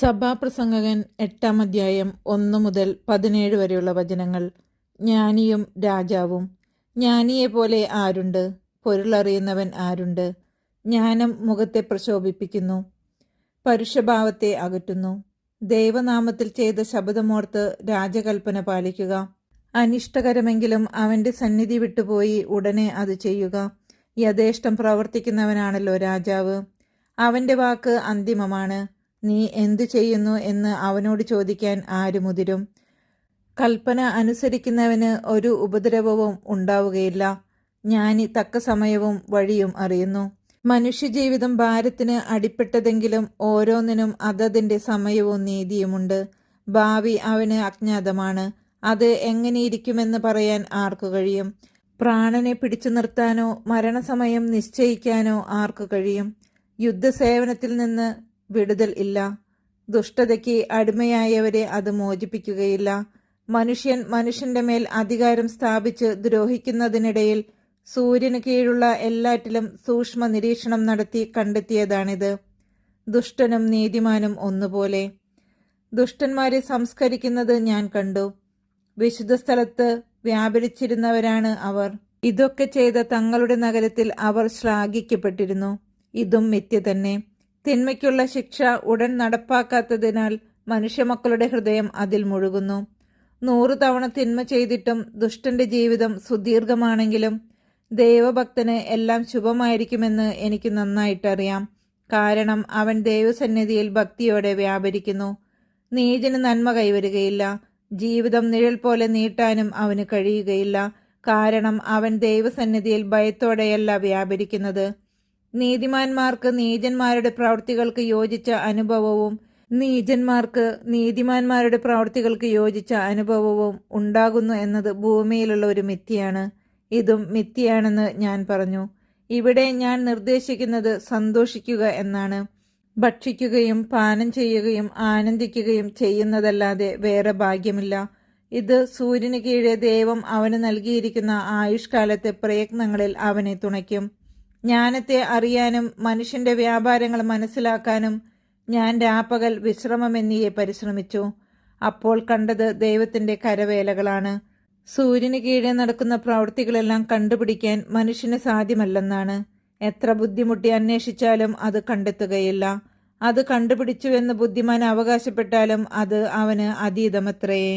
സഭാപ്രസംഗകൻ എട്ടാം അധ്യായം ഒന്ന് മുതൽ പതിനേഴ് വരെയുള്ള വചനങ്ങൾ. ജ്ഞാനിയും രാജാവും ജ്ഞാനിയെപ്പോലെ ആരുണ്ട്? പൊരുളറിയുന്നവൻ ആരുണ്ട്? ജ്ഞാനം മുഖത്തെ പ്രശോഭിപ്പിക്കുന്നു പരുഷഭാവത്തെ അകറ്റുന്നു. ദൈവനാമത്തിൽ ചെയ്ത ശബ്ദമോർത്ത് രാജകൽപ്പന പാലിക്കുക. അനിഷ്ടകരമെങ്കിലും അവന്റെ സന്നിധി വിട്ടുപോയി ഉടനെ അത് ചെയ്യുക. യഥേഷ്ടം പ്രവർത്തിക്കുന്നവനാണല്ലോ രാജാവ്. അവന്റെ വാക്ക് അന്തിമമാണ്. നീ എന്തു ചെയ്യുന്നു എന്ന് അവനോട് ചോദിക്കാൻ ആരുമുതിരും കൽപ്പന അനുസരിക്കുന്നവന് ഒരു ഉപദ്രവവും ഉണ്ടാവുകയില്ല. ജ്ഞാനി തക്ക സമയവും വഴിയും അറിയുന്നു. മനുഷ്യജീവിതം ഭാരത്തിന് അടിപ്പെട്ടതെങ്കിലും ഓരോന്നിനും അതതിന്റെ സമയവും നീതിയുമുണ്ട്. ഭാവി അവന് അജ്ഞാതമാണ്. അത് എങ്ങനെയിരിക്കുമെന്ന് പറയാൻ ആർക്കു കഴിയും? പ്രാണനെ പിടിച്ചു നിർത്താനോ മരണസമയം നിശ്ചയിക്കാനോ ആർക്കു കഴിയും? യുദ്ധസേവനത്തിൽ നിന്ന് വിടുതൽ ഇല്ല. ദുഷ്ടതയ്ക്ക് അടിമയായവരെ അത് മോചിപ്പിക്കുകയില്ല. മനുഷ്യൻ മനുഷ്യന്റെ മേൽ അധികാരം സ്ഥാപിച്ച് ദ്രോഹിക്കുന്നതിനിടയിൽ സൂര്യന് കീഴുള്ള എല്ലാറ്റിലും സൂക്ഷ്മ നിരീക്ഷണം നടത്തി കണ്ടെത്തിയതാണിത്. ദുഷ്ടനും നീതിമാനും ഒന്നുപോലെ. ദുഷ്ടന്മാരെ സംസ്കരിക്കുന്നത് ഞാൻ കണ്ടു. വിശുദ്ധ സ്ഥലത്ത് വ്യാപരിച്ചിരുന്നവരാണ് അവർ. ഇതൊക്കെ ചെയ്ത തങ്ങളുടെ നഗരത്തിൽ അവർ ശ്ലാഘിക്കപ്പെട്ടിരുന്നു. ഇതും മിഥ്യ തന്നെ. തിന്മയ്ക്കുള്ള ശിക്ഷ ഉടൻ നടപ്പാക്കാത്തതിനാൽ മനുഷ്യമക്കളുടെ ഹൃദയം അതിൽ മുഴുകുന്നു. നൂറു തവണ തിന്മ ചെയ്തിട്ടും ദുഷ്ടന്റെ ജീവിതം സുദീർഘമാണെങ്കിലും ദൈവഭക്തന് എല്ലാം ശുഭമായിരിക്കുമെന്ന് എനിക്ക് നന്നായിട്ടറിയാം. കാരണം അവൻ ദൈവസന്നിധിയിൽ ഭക്തിയോടെ വ്യാപരിക്കുന്നു. നീതിന് നന്മ കൈവരുകയില്ല. ജീവിതം നിഴൽ പോലെ നീട്ടാനും അവന് കഴിയുകയില്ല. കാരണം അവൻ ദൈവസന്നിധിയിൽ ഭയത്തോടെയല്ല വ്യാപരിക്കുന്നത്. നീതിമാന്മാർക്ക് നീചന്മാരുടെ പ്രവൃത്തികൾക്ക് യോജിച്ച അനുഭവവും നീചന്മാർക്ക് നീതിമാന്മാരുടെ പ്രവൃത്തികൾക്ക് യോജിച്ച അനുഭവവും ഉണ്ടാകുന്നു എന്നത് ഭൂമിയിലുള്ള ഒരു മിഥ്യയാണ്. ഇതും മിഥ്യയാണെന്ന് ഞാൻ പറഞ്ഞു. ഇവിടെ ഞാൻ നിർദ്ദേശിക്കുന്നത് സന്തോഷിക്കുക എന്നാണ്. ഭക്ഷിക്കുകയും പാനം ചെയ്യുകയും ആനന്ദിക്കുകയും ചെയ്യുന്നതല്ലാതെ വേറെ ഭാഗ്യമില്ല. ഇത് സൂര്യന് കീഴെ ദൈവം അവന് നൽകിയിരിക്കുന്ന ആയുഷ്കാലത്തെ പ്രയത്നങ്ങളിൽ അവനെ തുണയ്ക്കും. ജ്ഞാനത്തെ അറിയാനും മനുഷ്യന്റെ വ്യാപാരങ്ങൾ മനസ്സിലാക്കാനും ഞാൻ രാപ്പകൽ വിശ്രമമെന്നിയെ പരിശ്രമിച്ചു. അപ്പോൾ കണ്ടത് ദൈവത്തിന്റെ കരവേലകളാണ്. സൂര്യന് കീഴെ നടക്കുന്ന പ്രവൃത്തികളെല്ലാം കണ്ടുപിടിക്കാൻ മനുഷ്യന് സാധ്യമല്ലെന്നാണ്. എത്ര ബുദ്ധിമുട്ടി അന്വേഷിച്ചാലും അത് കണ്ടെത്തുകയില്ല. അത് കണ്ടുപിടിച്ചുവെന്ന് ബുദ്ധിമാൻ അവകാശപ്പെട്ടാലും അത് അവന് അതീതമത്രയേ